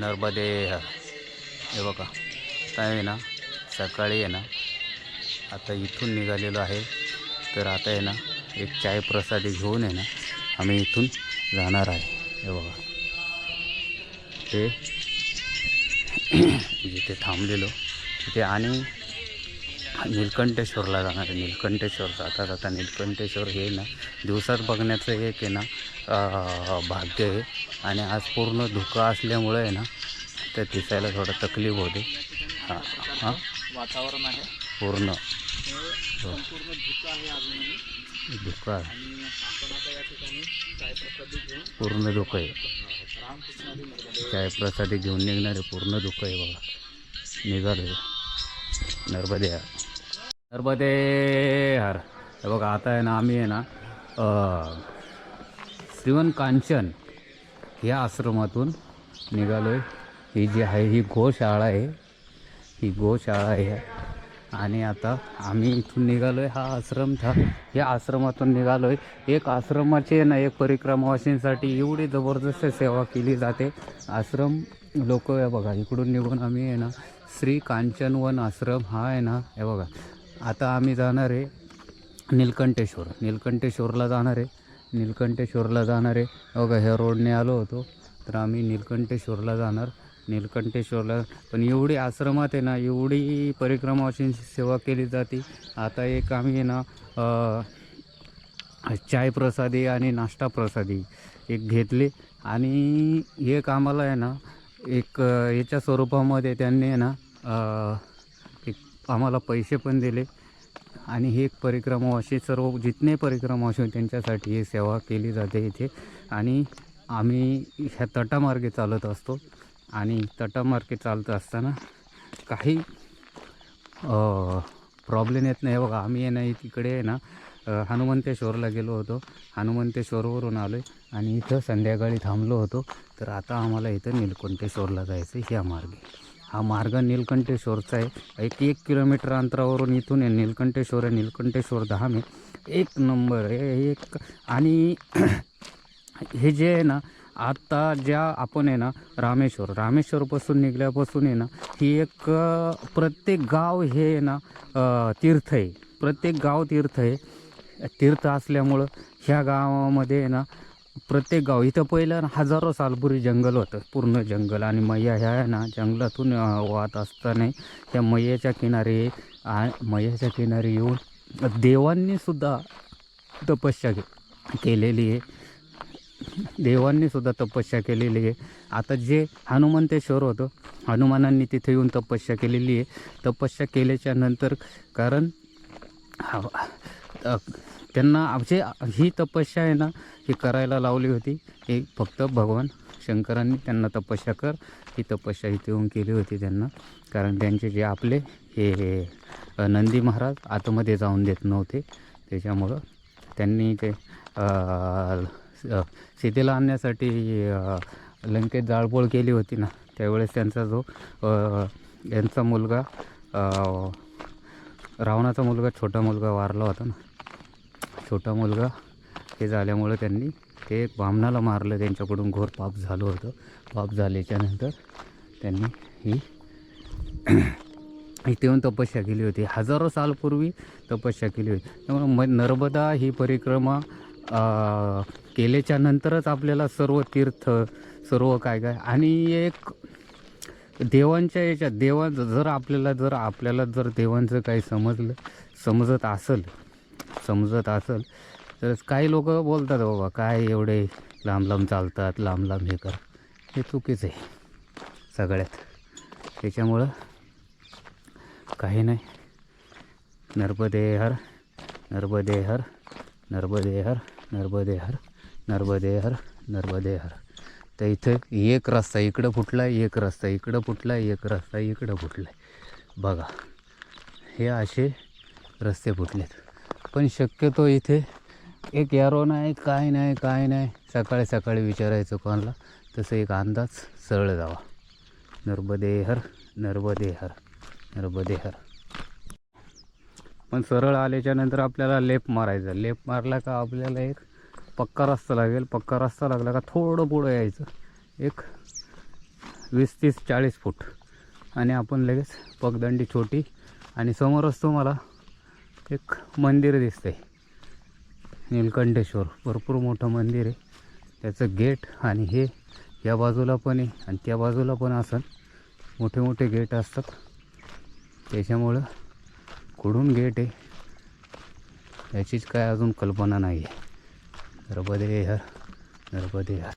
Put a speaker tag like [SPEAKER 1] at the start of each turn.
[SPEAKER 1] नर्मदे हे बघा काय आहे ना सकाळी आहे ना आता इथून निघालेलो आहे. तर आता आहे ना एक चाय प्रसादी घेऊन आहे ना आम्ही इथून जाणार आहे. हे बघा. ते जिथे थांबलेलो तिथे आणि निलकंठेश्वरला जाणार आहे. निलकंठेश्वर जाता जाता निलकंठेश्वर हे ना दिवसात बघण्याचं एक आहे ना भाग्य आहे. आणि आज पूर्ण धुकं असल्यामुळे आहे ना ते दिसायला थोडं तकलीफ होते. हां हां.
[SPEAKER 2] वातावरण आहे.
[SPEAKER 1] पूर्ण.
[SPEAKER 2] घेऊन
[SPEAKER 1] पूर्ण धुकं आहे. चाय प्रसादी घेऊन निघणारे पूर्ण धुकं आहे बघा. निघालो. नर्मदे हर. नर्मदे हर. हे बघा आता आहे ना आम्ही आहे ना श्रीवन कांचन या आश्रमातून निघालो आहे ही जी आहे ही गोशाळा आहे. ही गोशाळा आहे. आणि आता आम्ही इथून निघालो आहे हा आश्रम था. या आश्रमातून निघालो आहे एक आश्रमाची आहे ना एक परिक्रमावासींसाठी एवढी जबरदस्त सेवा केली जाते. आश्रम लोक आहे बघा इकडून निघून आम्ही आहे ना श्री कांचनवन आश्रम हा आहे ना हे बघा. आता आम्ही जाणार आहे नीलकंठेश्वर. नीलकंठेश्वरला जाणार आहे. नीलकंठेश्वरला जाणार आहे. बघा ह्या रोडने आलो होतो. तर आम्ही नीलकंठेश्वरला जाणार. नीलकंठेश्वरला. पण एवढी आश्रमात आहे ना एवढी परिक्रमावासींची सेवा केली जाते. आता एक आम्ही आहे ना चाय प्रसादी आणि नाश्ता प्रसादी एक घेतले. आणि एक आम्हाला आहे ना एक याच्या स्वरूपामध्ये त्यांनी आहे ना एक आम्हाला पैसे पण दिले. आणि ही एक अशी सर्व जितने परिक्रमा असे त्यांच्यासाठी ही सेवा केली जाते इथे. आणि आम्ही ह्या तटामार्गे चालत असतो. आणि तटामार्गे चालत असताना काही प्रॉब्लेम येत नाही. बघा आम्ही आहे ना तिकडे आहे ना हनुमंतेश्वरला गेलो होतो. हनुमंतेश्वरवरून आलो आहे आणि इथं संध्याकाळी थांबलो होतो. तर आता आम्हाला इथं नीलकंठेश्वरला जायचं आहे ह्या मार्गे. हा मार्ग नीलकंठेश्वरचा आहे. एक एक किलोमीटर अंतरावरून इथून आहे. नीलकंठेश्वर आहे. नीलकंठेश्वर धाम आहे. एक नंबर आहे. एक आणि हे जे आहे ना आता ज्या आपण आहे ना रामेश्वर रामेश्वरपासून निघल्यापासून आहे ना ही एक प्रत्येक गाव हे आहे ना तीर्थ आहे. प्रत्येक गाव तीर्थ आहे. तीर्थ असल्यामुळं ह्या गावामध्ये आहे ना प्रत्येक गाव इथं पहिलं ना हजारो सालपुरी जंगल होतं. पूर्ण जंगल आणि मैया ह्या आहे ना जंगलातून वाहत असताना त्या मैयाच्या किनारी मैयाच्या किनारी येऊन देवांनीसुद्धा तपस्या केलेली आहे. देवांनी सुद्धा तपस्या केलेली आहे. आता जे हनुमंतेश्वर होतं हनुमानांनी तिथे येऊन तपस्या केलेली आहे. तपस्या केल्याच्यानंतर कारण त्यांना जे ही तपस्या आहे ना ही करायला लावली होती. ही फक्त भगवान शंकरांनी त्यांना तपस्या कर ही तपस्या इथे येऊन केली होती त्यांना. कारण त्यांचे जे आपले हे नंदी महाराज आतमध्ये जाऊन देत नव्हते. त्याच्यामुळं त्यांनी ते सीतेला आणण्यासाठी लंकेत जाळपोळ केली होती ना त्यावेळेस त्यांचा जो यांचा मुलगा रावणाचा मुलगा छोटा मुलगा वारला होता ना. छोटा मुलगा हे झाल्यामुळं त्यांनी ते बामणाला मारलं त्यांच्याकडून घोर पाप झालं होतं. पाप झाल्याच्यानंतर त्यांनी ही इथे येऊन तपस्या केली होती. हजारो सालपूर्वी तपस्या केली होती. त्यामुळे म नर्मदा ही परिक्रमा केल्याच्या नंतरच आपल्याला सर्व तीर्थ सर्व काय काय. आणि एक देवांच्या याच्यात देवांचं जर आपल्याला जर आपल्याला जर देवांचं काही समजलं समजत असेल समजत असेल तर काही लोक बोलतात बाबा काय एवढे लांब लांब चालतात लांब लांब हे कर. हे चुकीचं आहे सगळ्यात. त्याच्यामुळं काही नाही. नर्मदे हर नर्मदे हर नर्मदे हर. नर्मदे हर नर्मदे हर नर्मदे हर तर इथं एक रस्ता इकडं फुटला एक रस्ता इकडं फुटला एक रस्ता इकडं फुटला बघा हे असे रस्ते फुटलेत. पण शक्यतो इथे एक यारो नाही काय नाही काय नाही. सकाळी सकाळी विचारायचं कोणाला तसं एक अंदाज सरळ जावा. नर्मदे हर नर्मदे हर नर्मदे हर पण सरळ आल्याच्यानंतर आपल्याला लेप मारायचा. लेप मारला का आपल्याला एक पक्का रस्ता लागेल. पक्का रस्ता लागला का थोडं पुढं यायचं. एक वीस तीस चाळीस फूट. आणि आपण लगेच पगदंडी छोटी आणि समोरच तुम्हाला एक मंदिर दिसतंय. नीलकंठेश्वर. भरपूर मोठं मंदिर आहे. त्याचं गेट आणि हे या बाजूला पण आहे आणि त्या बाजूला पण असं मोठे मोठे गेट असतात. त्याच्यामुळं कुठून गेट आहे. याचीच काय अजून कल्पना नाही आहे नर्मदे हर नर्मदे हर.